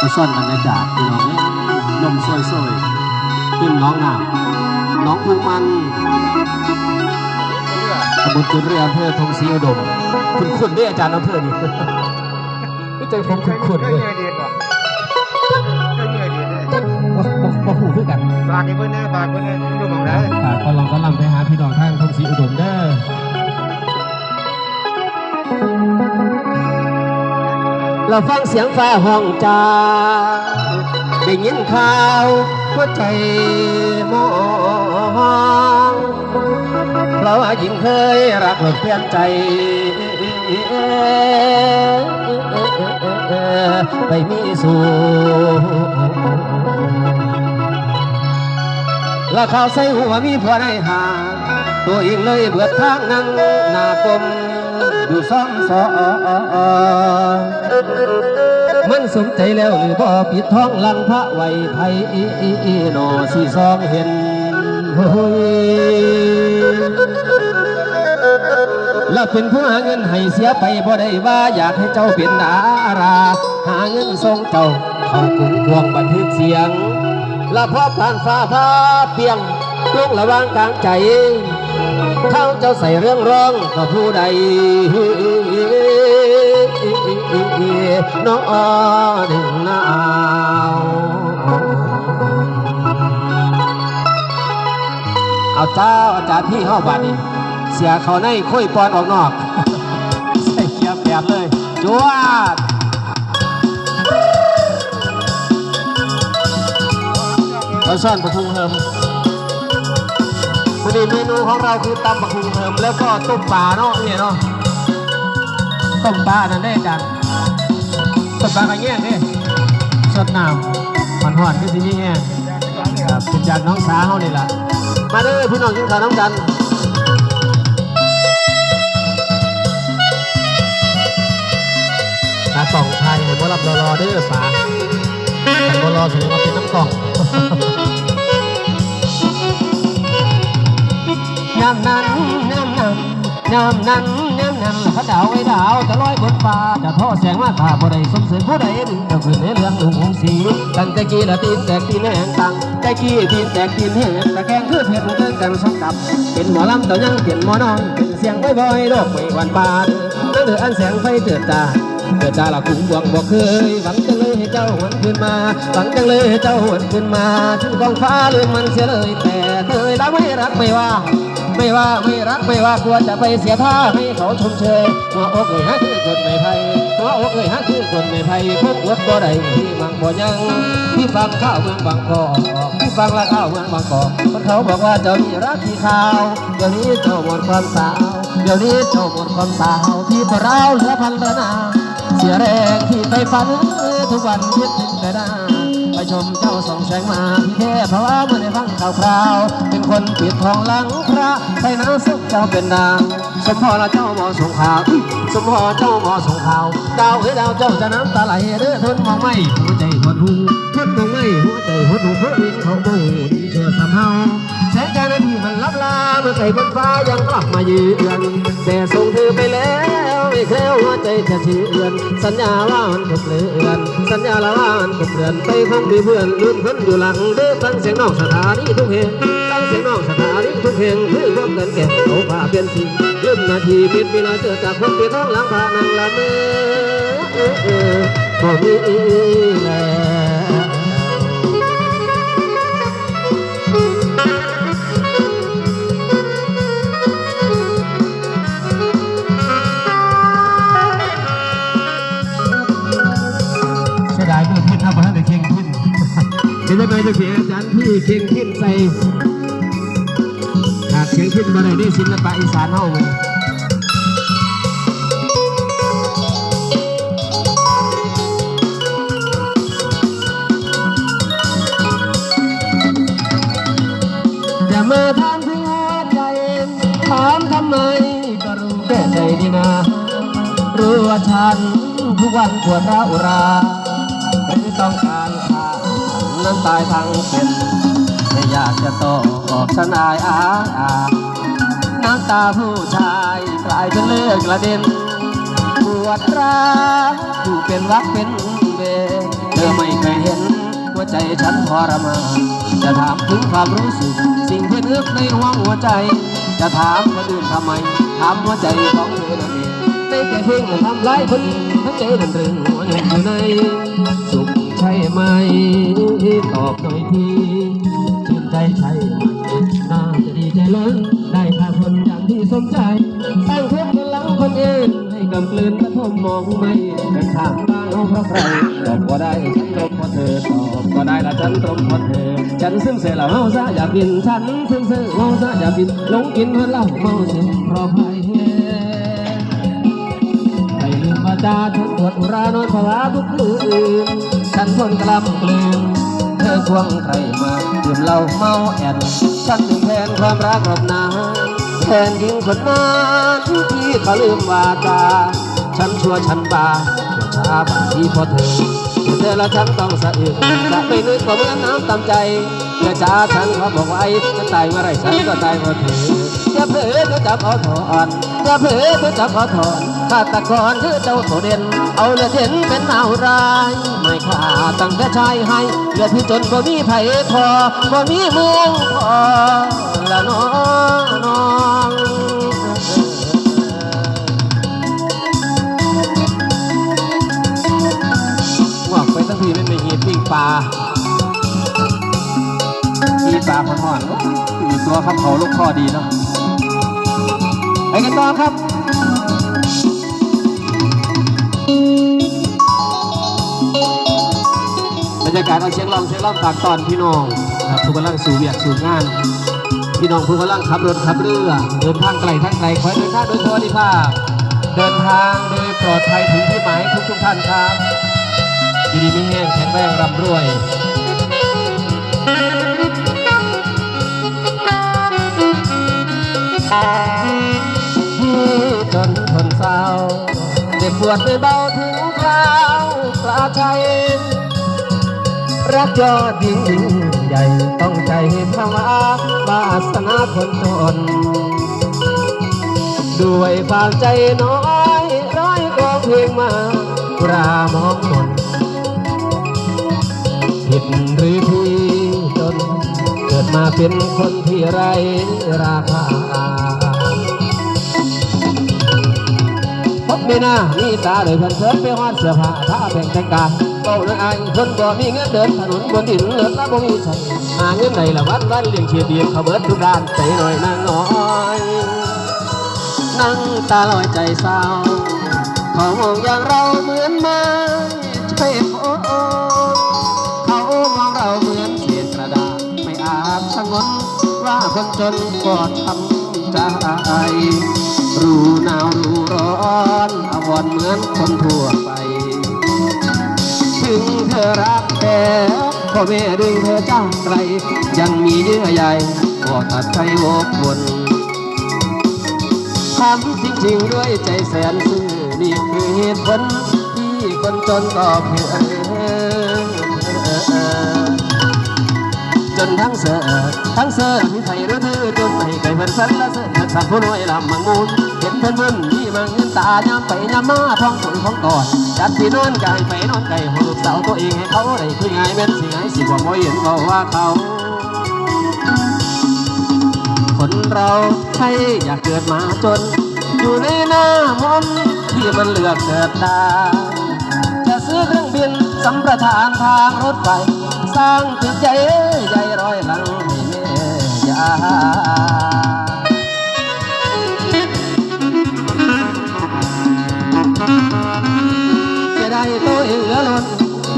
ไปซ่อนบรรยากาศพี่น้องเอ้ยลมซอยๆขึ้นน้องน้ำน้องภูมันตำบลกุนเรียอำเภอพงศรีอุดม คุณคุณด้วยอาจารย์อำเภอนี่ไม่เจอผมคุณคุณก็เลยเยื่อเดียดว่ะก็เยื่อเดียดเลยบ่บ่บ่หูคือกันฝากให้เพื่อนนะฝากเพื่อนนะดูมองได้ฝากก็ลองก็ลำไปหาพี่น้องทางพงศรีอุดมเด้อ เราฟังเสียงฟ้าห้องจาได้ยินข่าวหัวใจมองเพราะหญิงเคยรักหลดเปลี่ยนใจ ไปมีสู่แล้วข่าวใส่หัวมีผัวได้หา ตัวเองเลยเบิดทางนั่งหน้ากลมอยู่ซ้อมสอมันสมใจแล้วหรือบ่ปิดท้องลังพระไว้ไทยอีอีอีหนอสีซองเห็นโอ้ยแล้วเป็นผู้หาเงินให้เสียไปบ่ได้ว่าอยากให้เจ้าเป็นดารา หาเงินส่งเจ้าข้ากรุงพวงบันทึกเสียง แล้วพอผ่านฟ้าพาเปียงลงระวางกลางใจ ท่าเจ้าใส่เรื่องร้องก็ผู้ใดน้อหนึ่งนาวเอาเจ้าอาจารย์พี่เข้าบัดนี้เสียเขาในคุยปอนออกนอก ใส่เกียแปดเลยจวดเราซ่อนปลาทูเฮิม วันนี้เมนูของเราคือตำปลาทูเฮิมแล้วก็ต้มปลาเนาะเนี่ยเนาะต้มปลานั่นได้จันต้มปลากระเงี้ยนี่สดน้ำมันหวานก็สินี่แง่ครับเป็นจากน้องสาวเขานี่แหละมาเด้อพี่น้องกินข้าวน้ำกันตาส่องไทยให้บ่รับรอรอเด้อป๋าแต่บ่รอแสดงว่าเป็นน้ำกล่อง ยามนั้นยามนั้นยามนั้นยามนั้นพระดาวไอ้ดาวจะลอยบนฟ้าจะท่อแสงมาตาบ่ได้สมเสริญผู้ใดดึงจะขึ้นในเรื่องหนุ่มหงสีตั้งแต่กี้ละตีนแตกตีนแห้งตังแต่กี้ตีนแตกตีนแห้งตะแกงคือเพชรเกินกันสองกับ เป็นหมอลำแต่ยังเป็นหมอนอนเป็นเสียงบ่อยๆดอกไม่หวานบานนั่งเดืออันแสงไฟเตือนตาเกิดจาละคุ้มบวงบอกเคยหวังจังเลยให้เจ้าหวนขึ้นมาหวังจังเลยให้เจ้าหวนขึ้นมาถึงกองฟ้าลืมมันเสียเลยแต่เคยรักไม่รักไม่ว่า ไม่ว่าไม่รักไม่ว่ากลัวจะไปเสียท่าให้เขาชมเชยหัวอกเอ่ยฮะคือคนไม่ไพ่หัวอกเอ่ยฮะคือคนไม่ไพ่พบวดบ่ได้ที่มังบ่ยังที่ฟังข้าวเมืองบางกอกที่ฟังละข้าวเมืองบางกอกคนเขาบอกว่าเจ้านี่รักที่ข้าวเดี๋ยวนี้เจ้าหมดความสาวเดี๋ยวนี้เจ้าหมดความสาวที่ปะเราเหลือพันเร์นาเสียแรงที่ไปฝันทุกวันคิดถึงแต่หน้ ชมเจ้าส่องแสงมาพี่แค่เพราะว่าเมื่อได้ฟังข่าวคราว เป็นคนปิดทองหลังพระใส่น้ำซุกเจ้าเป็นนาง สมพรเจ้าหมอส่งข่าวสมพรเจ้าหมอส่งข่าวดาวเอ้ยดาวเจ้าจะน้ำตาไหลเด้อทนมองไม่หัวใจหดหูทนมองไม่หัวใจหดหูเพราะวินเขาโมดีเชื่อสำเฮา แสงจันที่มันลับลาเมื่อไก่บนฟ้ายังกลับมาเยือนแต่ส่งเธอไปแล้วไม่แคล้วหัวใจจะเชื่อนสัญญาว่ามันจะเปลือนสัญญาละว่ามันจะเปลือนไปคงมีเพื่อนรุ่นเพิ่นอยู่หลังเด้อฟังเสียงน้องสถานีทุกเพลงฟังเสียงน้องสถานีทุกเพลงเพื่อร่วมกันแก่เอาผ้าเปลี่ยนสีลืมนาทีปิดเวลาเจอจากคนเปลี่ยนท้องหลังพานังละเมอเออเออบ่มีแล้ว เคียงพินใส่ขาดเคียงพินมาได้ได้ศิลปะอีสานเฮาเลยจะมาถามถึงหัวใจถามทำไมก็รู้แก่ใจดีนะรู้ว่าฉันทุกวันปวดร้าวราไม่ต้องการฆ่าฉันนั้นตายทั้งเป็น ไม่อยากจะโตบอกฉันอายอาอาน้ำตาผู้ชายกลายเป็นเลือกระเด็นปวดร้าวอยู่เป็นรักเป็นเวรเธอไม่เคยเห็นหัวใจฉันทรมานจะถามถึงความรู้สึก สิ่งที่นึกในห้วงหัวใจ จะถามคนอื่นทำไม ถามหัวใจของเธอนั่นเองในแค่เพียงแต่ทำร้ายคนอื่นทั้งใจนั่นเรื่องหัวใจอยู่ในสุขใช่ไหม ตอบหน่อยที ใจใช่ไหมน่าจะดีใจล้นได้ค่าคนอย่างที่สมใจสร้างคนคนหลังคนเองให้กำกลืนกระทมมองไม่แต่ถามบ้างเอาเพราะใครตอบก็ได้ฉันตรงพราะเธอตอบก็ได้ละฉันตรงพราะเธอฉันซึมเสียแล้วเมาซะอย่าบินฉันซึมเสียเมาซะอย่าบินหลงกินเพราเหล้าเมาซึมเพราะไผ่ไม่ลืมวาจาฉันปวดอุรานอนภาวะทุกคืนฉันทนกล้ำกลืน อควงใครมาดื่มเหล้าเมาแอนฉันถึงแทนความรักรบนานแทนยิงคนนั้นที่เขาลืมวาจาฉันชั่วฉันบาชั่วช้าบางทีพราะเธอเธอและฉันต้องสะอึกจะไม่นึกว่าเมือนน้ำตามใจเมื่จ้าฉันขอบอกไว้จะตายเมื่อไรฉันก็ตายเพราะเธออย่าเผลอเธอจับเอาถอน อย่าเผลอเธอจับเอถอนฆาตกรคือเจ้าโถเด่นเอาเลือดเห็นเป็นเอารายไม่ขาตั้งแต่ชายให้เลือดที่จนบ่มีไผ่พอบ่มีเมืองพอละน้องน้องงอกไปตั้งทีไม่มีหีปิ้งปลามีปลาพอนๆมีตัวครับเขาลูกคอดีเนาะ ไปกันต่อครับบรรยากาศเอาเสียงรองเสียงรองตากตอนพี่น้องครับผู้กำลังสู่เวียกสู่งาน พี่น้องผู้กำลังขับรถขับเรือ เดินทางไกลทางไกลขอให้เดินทางโดยสวัสดิภาพ เดินทางโดยปลอดภัยถึงที่หมายทุกทุกท่านครับอยู่ดีไม่แห้งแข็งแรงร่ำรวย ที่จนทนเศร้าเจ็บปวดไม่เบาถึงคราวปลาชัยรักยอดยิ่งยิ่งใหญ่ต้องใจภาวะวาสนาคนจน ด้วยความใจน้อยร้อยก็เพลงมาปรามองมนผิดหรือที่จน เกิดมาเป็นคนที่ไรราคา พบไม่น่ามีตาเลยเพิ่นเพิ่นไปฮอดเสื้อผ้าถ้าแบ่งแต่งกาเป้าเลยอายคนบ่มีเงินเดินถนนบนดินเลือดละบ่มีใส่หาเงินใดละวันวันเลี้ยงเชีพเดียเขาเบิดทุกด้านใจหน่อยนางน้อยนั่งตาลอยใจเศร้าเขามองอย่างเราเหมือนไม้ใช่โอเขามองเราเหมือนเศษกระดาษไม่อาจสงนว่าคนจนก็ทำใจรู้ อนเหมือนคนทั่วไป ถึงเธอรักแต่พ่อแม่ดึงเธอจากไกล ยังมีเยื่อใยก็ตัดใจโวกวนทำจริงๆด้วยใจแสนซื่อนี่คือเหตุผลที่คนจนก็เพื่อ จนทั้งเสือทั้งเสือมีไทยรือเธอจนไม่ไกลเพิ่นสันละเสือนักสัตว์ผู้น้อยลำมังมูลเห็นเพิ่นเพิ่นมีมังเงินตายามไปยามมาพ้องถุงพ้องก่อนจัดที่นอนไก่ไปนอนไก่หัวลูกสาวตัวเองให้เขาได้คุยง่ายแม่นสิง่ายสิบ่บ่เห็นบอกว่าเขาคนเราใช่อยากเกิดมาจน อยู่ในหน้ามนต์ที่มันเลือกเกิดได้จะซื้อเครื่องบินสัมปทานทางรถไฟ สร้างตึกใหญ่ใหญ่ร้อยหลังม่ยาเสียดายตัวเองเหลือล้น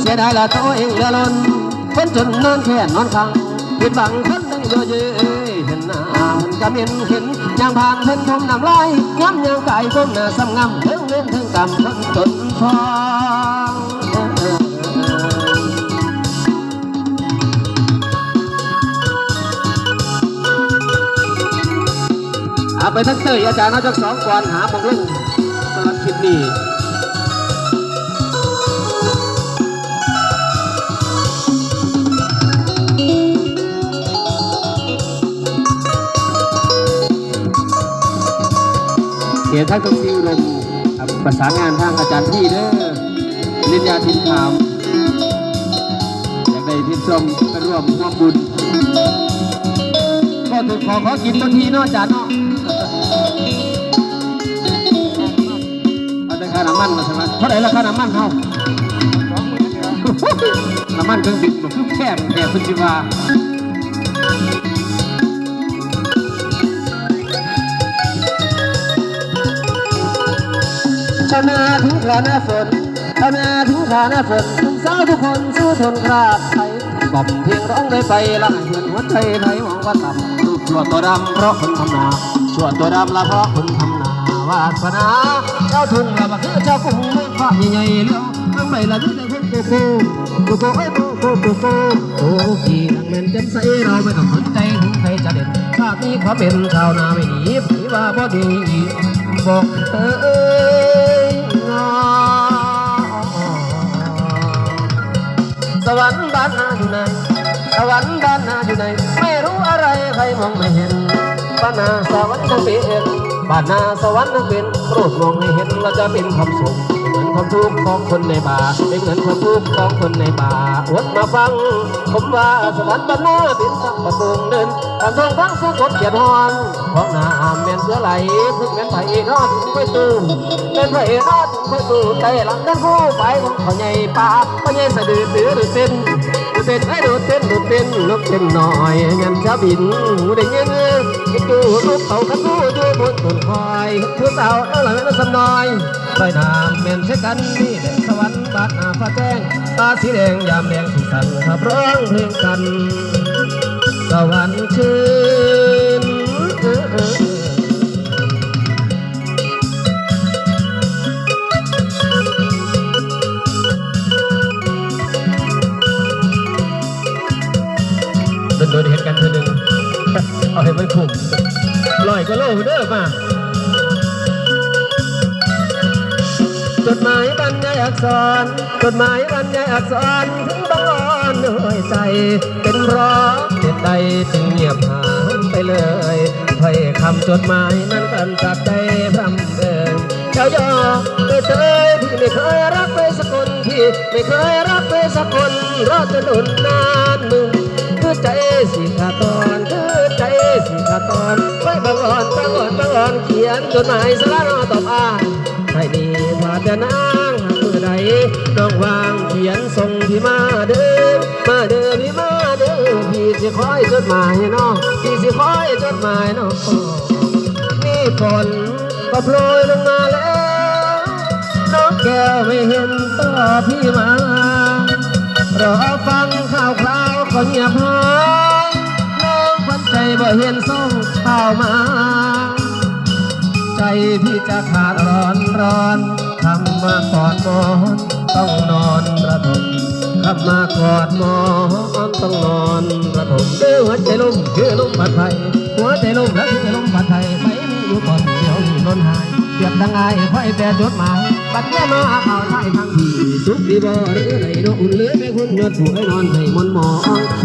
เสียดายละตัวเองเหลือล้นคนจนนอนแค่นอนคังผิดบังคนนั่งเยอะเยเห็นหน้ามันก็เห็นเห็นยางผ่านเพิ่นทมน้ำลายย้ำยางกายก้มหน้าซ้ำงำถึงเล่นถึงกำคนจนฟอ ไปทั้งเตยอาจารย์เอาจาสองก่อนหาของลุงสำหรับคลิปนี้เขียนทั้งต้องซิวลมครับประสานงานทางอาจารย์พี่เด้อปริญญาทินขามอยากได้ทินชมไปร่วมร่วมบุญก็ถูกขอขอกินบางทีเนาะจานเนาะาแต่ค่าน้ำมันมาใช่ไหมเท่าไหร่ละค่าน้ำมันเฮาสองหมื่นเดียวน้ำมันเครื่องบินมันคือแคบแคบคุณจิวาชาวนาถึงคราหน้าฝนชาวนาถึงคราหน้าฝนทุกสาวทุกคนสู้ทนคราบไทยกล่อมเพียงร้องได้ไปละเหือนหัวใจไทยมองว่าต่ำรูปชั่วตัวดำเพราะคนทำนาชั่วตัวดำละเพราะคนทำนาวาสนา เจ้าทุ่งละมาคือเจ้ากรุงเมืองฟ้าใหญ่ๆเลี้ยวทั้งไม่ละที่แต่คนโกโก้โกโก้ไอ้โกโก้โกโก้โอ้กี่นังแม่นจำใสเราไม่ต้องสนใจถึงใครจะเด่นชาตินี้ขอเป็นชาวนาไม่หนีผีว่าบ่ดีบอกเอ้ยงอสวรรค์บ้านนาอยู่ไหนสวรรค์บ้านนาอยู่ไหนไม่รู้อะไรใครมองไม่เห็นบ้านนาสวรรค์ต้องเป็น บ้านนาสวรรค์ต้องเป็นโรดมองไม่เห็นเราจะเป็นความสุขเหมือนความทุกข์ของคนในบาไม่เหมือนความทุกข์ของคนในบาอดมาฟัง ผมว่าสวรรค์บ้านนาเป็นสักประตูเดินทางทองฟังสุกดเขียนฮอนของน้ำเมียนเสือไหลพึ่งเมียนไผ่นอดถึงไปตู้เมียนไผ่นอดถึงไปตู้ใจหลังกันผู้ไปของเขาใหญ่ป่าพ่อใหญ่สะดือดือดือเต้นดูเต้นให้ดูเต้นดูเต้นนกเต้นหน่อยยันจะบินได้ยิน อ้จูลูกเขาขันดูอยู่บนตุนคอยคือสาวเออหลังนั้นสำน้อยลอยน้ำเม่นใช้กันนี่แหละสวรรค์บาดนาฟ้าแจ้งตาสีแดงยามแดงสุขสันต์ขับร้องเพลงกันสวรรค์ชื่อ โลเด้อมาจดหมายบรรยายอักษร จดหมายบรรยายอักษรถึงบังอ่อนเหนื่อยใจ เป็นเพราะเหตุใดจึงเงียบหายไปเลยถ้อยคำจดหมายนั้นกันจากใจพร่ำเดินเจ้ายอเอ่ยเตยที่ไม่เคยรักไปสักคนที่ไม่เคยรักไปสักคนรอจนอุ่นนานมึง คือใจสิขาตอนคือใจสิขาตอนไว้บังอ่อนบังอ่อนบังอ่อนเขียนจดหมายสละรอตอบอ่านใครดีพาแต่นางหากมือใดน้องวางเขียนส่งพี่มาเด้อมาเด้อพี่มาเด้อพี่สิคอยจดหมายน้องพี่สิคอยจดหมายน้องมีฝนก็โปรยลงมาแล้วน้องแก้วไม่เห็นต่อพี่มารอฟังข่าวคราว ก็เงียบหายน้องฝันใจบ่เห็นส่งเข่ามา ใจพี่จะขาดร้อนร้อนคำมากอดมอนต้องนอนระทมคำมากอดมอนต้องนอนระทมเด้อหัวใจลุ่มคือลุ่มผัดไทยหัวใจลุ่มและคือลุ่มผัดไทยไปมีอยู่ก่อนเดี๋ยวนี้นนหายเปรียบดังไงไฟแต่จดหมาย บัดเนี้ยมาเอาใช้ทางที่สุขดีบ่หรือไหนนอุ่นหลือไม่คุณยอดถูกให้นอนให้มนหมอง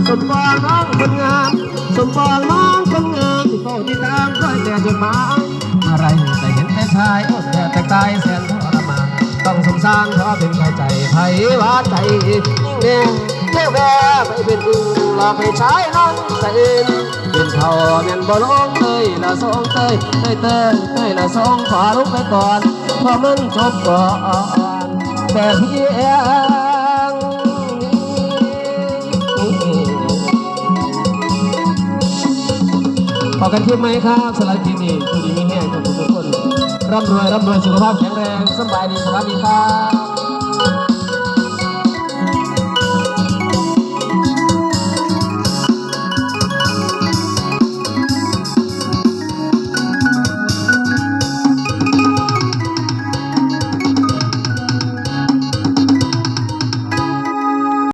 สมปองน้องคนงามสมปองน้องคนงามที่เฝ้าติดตามคอยแต่จดหมายอะไรแต่เห็นแต่ชายโอ้แต่แต่ตายแสนทรมานต้องสงสารเพราะเป็นใครใจไผว่าใจยิ่งแดงเที่ยวแวไปเป็นอูหลอกให้ชายนอนใส่เอ็นเป็นเท่าแม่นบ่ลงเตยละสองเตยเตยเตยเตยละสองขอลุกไปก่อน เพราะมันจบก่อนแต่พี่เองพอกันเที่ไหมครับสำหรับคลิปนี้คุณดีมีแห้งทุกคนร่ำรวยร่ำรวยสุขภาพแข็งแรงสบายดีสวัสดีครับ